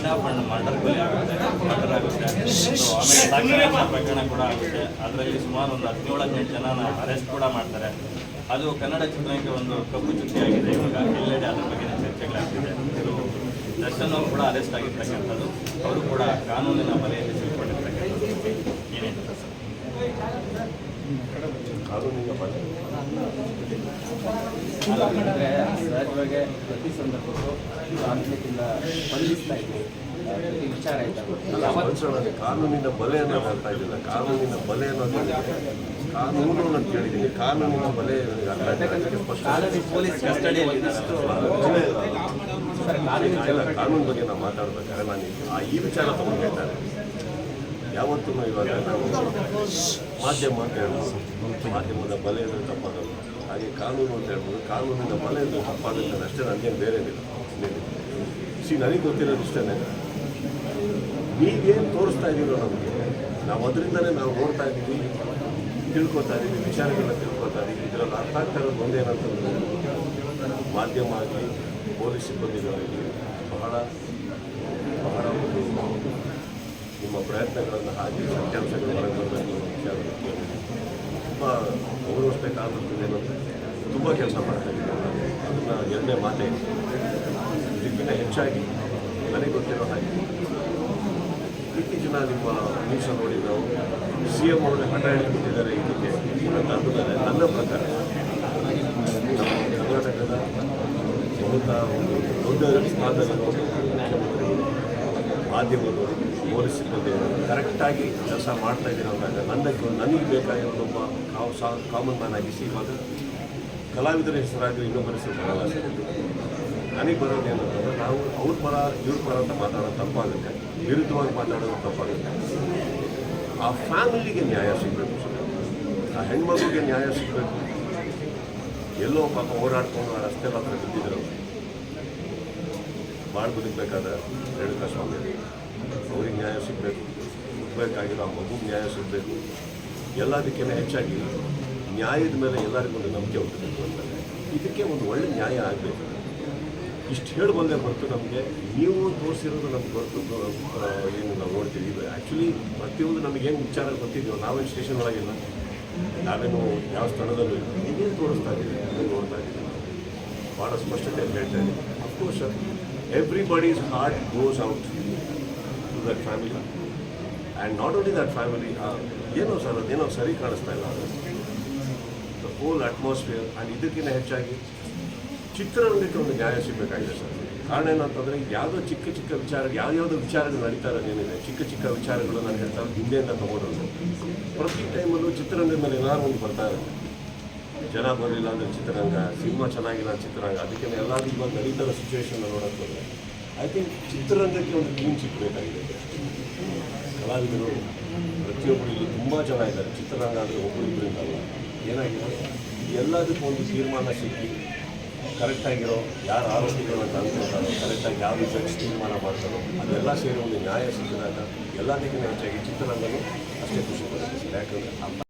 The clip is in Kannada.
ಕಿಡ್ನಾಪ್ ಅಂಡ್ ಮರ್ಡರ್ ಆಗುತ್ತೆ ಮರ್ಡರ್ ಆಗುತ್ತೆ ಸೊ ಆಮೇಲೆ ಪ್ರಕರಣ ಕೂಡ ಆಗುತ್ತೆ. ಅದರಲ್ಲಿ ಸುಮಾರು ಒಂದು ಹದಿನೇಳು ಹದಿನೆಂಟು ಜನನ ಅರೆಸ್ಟ್ ಕೂಡ ಮಾಡ್ತಾರೆ. ಅದು ಕನ್ನಡ ಚಿತ್ರಕ್ಕೆ ಒಂದು ಕಪ್ಪು ಚುಕ್ಕಿಯಾಗಿದೆ. ಇವಾಗ ಎಲ್ಲೆಡೆ ಅದ್ರ ಬಗ್ಗೆ ಚರ್ಚೆಗಳಾಗ್ತಿದೆ. ಇದು ದರ್ಶನ್ ಅವರು ಕೂಡ ಅರೆಸ್ಟ್ ಆಗಿರ್ತಕ್ಕಂಥದ್ದು. ಅವರು ಕೂಡ ಕಾನೂನಿನ ಬಲೆಯಲ್ಲಿ ಸಿಕ್ಕೊಂಡಿರ್ತಕ್ಕಂಥದ್ದು. ಏನೇನು ಕಾನೂನಿನ ಬಲ. ಅಂದರೆ ಸಹಜವಾಗಿ ಪ್ರತಿ ಸಂದರ್ಭಕ್ಕೂ ಇದ್ದೀವಿ ಪ್ರತಿ ವಿಚಾರ ಆಯ್ತು ಕಾನೂನಿನ ಬಲೆ ಅನ್ನೋದು ಬರ್ತಾ ಇದ್ದಿಲ್ಲ ಕಾನೂನಿನ ಬಲೆ ಅನ್ನೋದು ಕಾನೂನು ಅಂತ ಕೇಳಿದ್ದೀನಿ ಕಾನೂನಿನ ಬಲೆ ಪೊಲೀಸ್ ಕಸ್ಟಡಿಯಲ್ಲಿ ಕಾನೂನು ಬಗ್ಗೆ ನಾವು ಮಾತಾಡ್ಬೇಕಾದ್ರೆ ನಾನು ಈ- ಆ ಈ ವಿಚಾರ ತಗೊಂಡು ಹೇಳ್ತಾರೆ. ಯಾವತ್ತೂ ಇವಾಗ ನಾವು ಮಾಧ್ಯಮ ಅಂತ ಹೇಳ್ಬೋದು ಮಾಧ್ಯಮದ ಬಲೆ ಅಂದರೆ ತಪ್ಪಾಗಲ್ಲ. ಕಾನೂನು ಅಂತ ಹೇಳ್ಬೋದು. ಕಾನೂನಿನ ಮನೆ ತಪ್ಪಾಗುತ್ತೆ ಅಷ್ಟೇ ನನಗೇನು ಬೇರೆ ಏನಿಲ್ಲ. ಸಿ ನನಗೆ ಗೊತ್ತಿರೋದು ಇಷ್ಟೇ ನೀವೇನು ತೋರಿಸ್ತಾ ಇದ್ದೀರೋ ನಮಗೆ, ನಾವು ಅದರಿಂದನೇ ನಾವು ನೋಡ್ತಾ ಇದ್ದೀವಿ ತಿಳ್ಕೊತಾ ಇದ್ದೀವಿ ವಿಚಾರಗಳನ್ನ ತಿಳ್ಕೊತಾ ಇದ್ದೀವಿ ಇದರಲ್ಲಿ ಅರ್ಥ ಆಗ್ತಾ ಇರೋದು ಒಂದೇನಂತಂದ್ರೆ ಮಾಧ್ಯಮ ಆಗಲಿ, ಪೊಲೀಸ್ ಸಿಬ್ಬಂದಿಗಳಾಗಲಿ ಬಹಳ ಬಹಳ ಒಂದು ನಿಮ್ಮ ಪ್ರಯತ್ನಗಳನ್ನು ಹಾಕಿ ಸತ್ಯಾಂಶಗಳು ಹೊರಗೆ ಬರಬೇಕು ವಿಚಾರದಲ್ಲಿ ತುಂಬ ಗೌರವಿಸ್ಬೇಕಾದಂಥದ್ದು ಏನಂದರೆ ತುಂಬ ಕೆಲಸ ಮಾಡ್ತಾಯಿದ್ದೀವಿ ಅದನ್ನ ಎರಡನೇ ಮಾತೇ, ಇದಕ್ಕಿಂತ ಹೆಚ್ಚಾಗಿ ನನಗೆ ಗೊತ್ತಿರೋ ಹಾಗೆ. ಇತ್ತೀಚಿನ ನಿಮ್ಮ ನ್ಯೂಸ್ ನೋಡಿ ನಾವು ಸಿ ಎಂ ಅವರು ಹಠ ಹಿಡಿದುಬಿಟ್ಟಿದ್ದಾರೆ ಇದಕ್ಕೆ. ಅಂತಂದರೆ ನನ್ನ ಪ್ರಕಾರ, ಕರ್ನಾಟಕದ ಒಂದು ದೊಡ್ಡ ಮುಖ್ಯಮಂತ್ರಿ ಮಾಧ್ಯಮಗಳು ಸಿಬ್ಬಂದಿ ಕರೆಕ್ಟಾಗಿ ಕೆಲಸ ಮಾಡ್ತಾ ಇದ್ದೀರ ಅಂದಾಗ ನನಗೆ ಬೇಕಾಗಿರೋದೊಬ್ಬ ಸಾ ಕಾಮನ್ ಮ್ಯಾನ್ ಆಗಿಸಿ ಇವಾಗ ಕಲಾವಿದರ ಹೆಸರಾಗಿ ಇನ್ನೊಬ್ಬರ ಹೆಸರು ಬರಲ್ಲ. ನನಗೆ ಬರೋದು ಏನಂತಂದ್ರೆ ನಾವು ಅವ್ರ ಪರ, ಇವ್ರ ಪರ ಅಂತ ಮಾತಾಡೋದು ತಪ್ಪಾಗುತ್ತೆ. ವಿರುದ್ಧವಾಗಿ ಮಾತಾಡೋದು ತಪ್ಪಾಗುತ್ತೆ. ಆ ಫ್ಯಾಮಿಲಿಗೆ ನ್ಯಾಯ ಸಿಗಬೇಕು. ಆ ಹೆಣ್ಮಗುಗೆ ನ್ಯಾಯ ಸಿಗಬೇಕು. ಎಲ್ಲೋ ಪಾಪ ಓಡಾಡ್ಕೊಂಡು ಆ ರಸ್ತೆ ಹತ್ರ ಬಿದ್ದಿದ್ರು. ಮಾಡಿ ಬದುಕಬೇಕಾದ ರೇಣುಕಾ ಸ್ವಾಮಿ ಅವ್ರಿಗೆ ನ್ಯಾಯ ಸಿಗಬೇಕು. ಹುಟ್ಟಬೇಕಾಗಿರೋ ಆ ಮಗುಗೆ ನ್ಯಾಯ ಸಿಗಬೇಕು. ಎಲ್ಲದಕ್ಕಿಂತ ಹೆಚ್ಚಾಗಿ ನ್ಯಾಯದ ಮೇಲೆ ಎಲ್ಲರಿಗೂ ಒಂದು ನಂಬಿಕೆ ಹುಟ್ಟಬೇಕು ಅಂತಾರೆ ಇದಕ್ಕೆ ಒಂದು ಒಳ್ಳೆ ನ್ಯಾಯ ಆಗಬೇಕು. ಇಷ್ಟು ಹೇಳಿ ಬಂದೆ ಹೊರತು ನಮಗೆ, ನೀವು ತೋರಿಸಿರೋದು ನಮ್ಗೆ ಹೊರತು ಏನು ನಾವು ನೋಡ್ತೀವಿ. ಇದು ಆ್ಯಕ್ಚುಲಿ ಪ್ರತಿಯೊಂದು ನಮಗೇನು ವಿಚಾರ ಗೊತ್ತಿದೆಯೋ ನಾವೇನು ಸ್ಟೇಷನ್ ಒಳಗಿಲ್ಲ. ನಾವೇನು ಯಾವ ಸ್ಥಳದಲ್ಲೂ ಇಲ್ಲ. ನೀವೇನು ತೋರಿಸ್ತಾ ಇದ್ದೀವಿ ನೋಡ್ತಾ ಇದ್ದೀವಿ ಭಾಳ ಸ್ಪಷ್ಟತೆ ಹೇಳ್ತಾ ಇದ್ದೀನಿ. Of course everybody's heart goes out to that family and not only that family ಏನೋ ಸರ್ ಅದೇನೋ ಸರಿ ಕಾಣಿಸ್ತಾ ಇಲ್ಲ. ದ ಹೋಲ್ ಅಟ್ಮಾಸ್ಫಿಯರ್ ಆ್ಯಂಡ್ ಇದಕ್ಕಿಂತ ಹೆಚ್ಚಾಗಿ ಚಿತ್ರರಂಗಕ್ಕೆ ಒಂದು ನ್ಯಾಯ ಸಿಗಬೇಕಾಗಿದೆ ಸರ್. ಕಾರಣ ಏನಂತಂದರೆ ಯಾವುದೋ ಚಿಕ್ಕ ಚಿಕ್ಕ ವಿಚಾರ, ಯಾವ್ಯಾವುದೋ ವಿಚಾರಗಳು ನಡೀತಾ ಇರೋದೇನಿದೆ ಚಿಕ್ಕ ಚಿಕ್ಕ ವಿಚಾರಗಳು ನಾನು ಹೇಳ್ತಾ ಹಿಂದೆಯಿಂದ ತಗೊಂಡ್ರು ಪ್ರತಿ ಟೈಮಲ್ಲೂ ಚಿತ್ರರಂಗದ ಮೇಲೆ ಏನಾದ್ರು ಒಂದು ಬರ್ತಾ ಇರುತ್ತೆ. ಜನ ಬರಲಿಲ್ಲ ಅಂದರೆ ಚಿತ್ರರಂಗ, ಸಿನಿಮಾ ಚೆನ್ನಾಗಿಲ್ಲ ಚಿತ್ರರಂಗ. ಅದಕ್ಕೆ ಎಲ್ಲರೂ ಇವಾಗ ನಡೀತಾ ಇರೋ ಸಿಚುವೇಶನ್ ನೋಡೋಕ್ಕೆ ಹೋದರೆ ಐ ಥಿಂಕ್ ಚಿತ್ರರಂಗಕ್ಕೆ ಒಂದು ಕ್ಲೀನ್ ಸಿಕ್ಕಬೇಕಾಗಿದೆ ಕಲಾವಿದರು ಪ್ರತಿಯೊಬ್ಬರಿಗೂ ತುಂಬ ಜನ ಇದ್ದಾರೆ. ಚಿತ್ರರಂಗ ಅಂದರೆ ಒಬ್ಬರು ಇಬ್ಬರಿಂದ ಅಲ್ಲ ಏನಾಗಿದೆ? ಎಲ್ಲದಕ್ಕೂ ಒಂದು ತೀರ್ಮಾನ ಸಿಕ್ಕಿ ಕರೆಕ್ಟಾಗಿರೋ ಯಾರು ಆರೋಪಿಗಳನ್ನ ಅಂತ ಅನ್ಕೊಳ್ತಾರೋ ಕರೆಕ್ಟಾಗಿ ಯಾವ ಜಡ್ಜ್ ತೀರ್ಮಾನ ಮಾಡ್ತಾರೋ, ಅದೆಲ್ಲ ಸೇರಿ ಒಂದು ನ್ಯಾಯ ಸಿಕ್ಕಿದಾಗ ಎಲ್ಲದಕ್ಕಿಂತ ಹೆಚ್ಚಾಗಿ ಚಿತ್ರರಂಗನೂ ಅಷ್ಟೇ ಖುಷಿ ಪಡ್ತೀವಿ ಯಾಕಂದರೆ